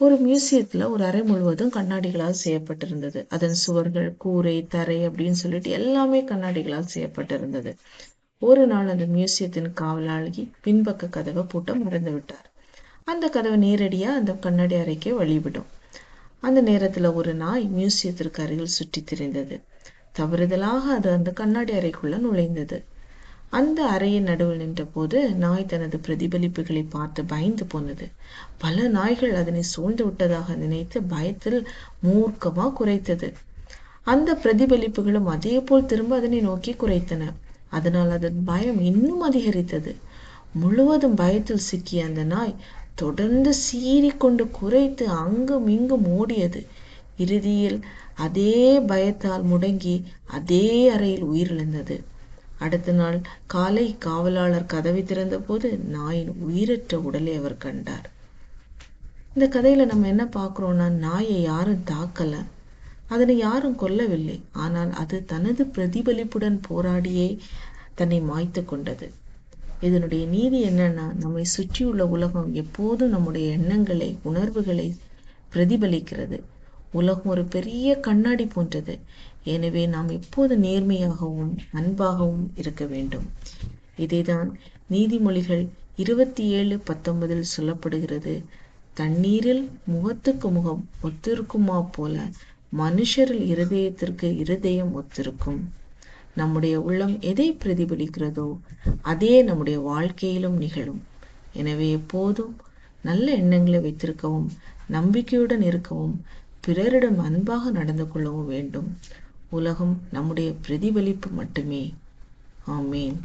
ஒரு மியூசியத்துல ஒரு அறை முழுவதும் கண்ணாடிகளால் செய்யப்பட்டிருந்தது. அதன் சுவர்கள் கூரை தரை அப்படின்னு சொல்லிட்டு எல்லாமே கண்ணாடிகளால் செய்யப்பட்டிருந்தது. ஒரு நாள் அந்த மியூசியத்தின் காவலாளி பின்பக்க கதவை பூட்ட மறந்து விட்டார். அந்த கதவை நேரடியா அந்த கண்ணாடி அறைக்கே வழிவிடும். அந்த நேரத்துல ஒரு நாய் மியூசியத்திற்கு அருகில் சுற்றி திரிந்தது. தவறுதலாக அது அந்த கண்ணாடி அறைக்குள்ள நுழைந்தது. அந்த அறையின் நடுவில் நின்றபோது நாய் தனது பிரதிபலிப்புகளை பார்த்து பயந்து போனது. பல நாய்கள் அதனை சூழ்ந்து விட்டதாக நினைத்து பயத்தில் மூர்க்கமா குறைத்தது அந்த பிரதிபலிப்புகளும் அதே போல் திரும்ப அதனை நோக்கி குறைத்தன அதனால் அதன் பயம் இன்னும் அதிகரித்தது. முழுவதும் பயத்தில் சிக்கிய அந்த நாய் தொடர்ந்து சீறிக்கொண்டு குறைத்து அங்கும் இங்கும் ஓடியது. இறுதியில் அதே பயத்தால் முடங்கி அதே அறையில் உயிரிழந்தது. அடுத்த நாள் காலை காவலாளர் கதவை திறந்தபோது நாயின் உயிரற்ற உடலை அவர் கண்டார். இந்த கதையில நம்ம என்ன பார்க்குறோம்னா நாயை யாரும் தாக்கல. அதனை யாரும் கொல்லவில்லை. ஆனால் அது தனது பிரதிபலிப்புடன் போராடியே தன்னை மாய்த்து கொண்டது. இதனுடைய நீதி என்னன்னா நம்மை சுற்றியுள்ள உலகம் எப்போதும் நம்முடைய எண்ணங்களை உணர்வுகளை பிரதிபலிக்கிறது. உலகம் ஒரு பெரிய கண்ணாடி போன்றது. எனவே நாம் எப்போது நேர்மையாகவும் அன்பாகவும் இருக்க வேண்டும். இதைதான் நீதிமொழிகள் இருபத்தி ஏழு பத்தொன்பதில் சொல்லப்படுகிறது. தண்ணீரில் முகத்துக்கு முகம் ஒத்திருக்குமா போல மனுஷரில் இருதயத்திற்கு இருதயம் ஒத்திருக்கும். நம்முடைய உள்ளம் எதை பிரதிபலிக்கிறதோ அதே நம்முடைய வாழ்க்கையிலும் நிகழும். எனவே எப்போதும் நல்ல எண்ணங்களை வைத்திருக்கவும் நம்பிக்கையுடன் இருக்கவும் பிறரிடம் அன்பாக நடந்து கொள்ளவும் வேண்டும். உலகம் நம்முடைய பிரதிபலிப்பு மட்டுமே. ஆமேன்.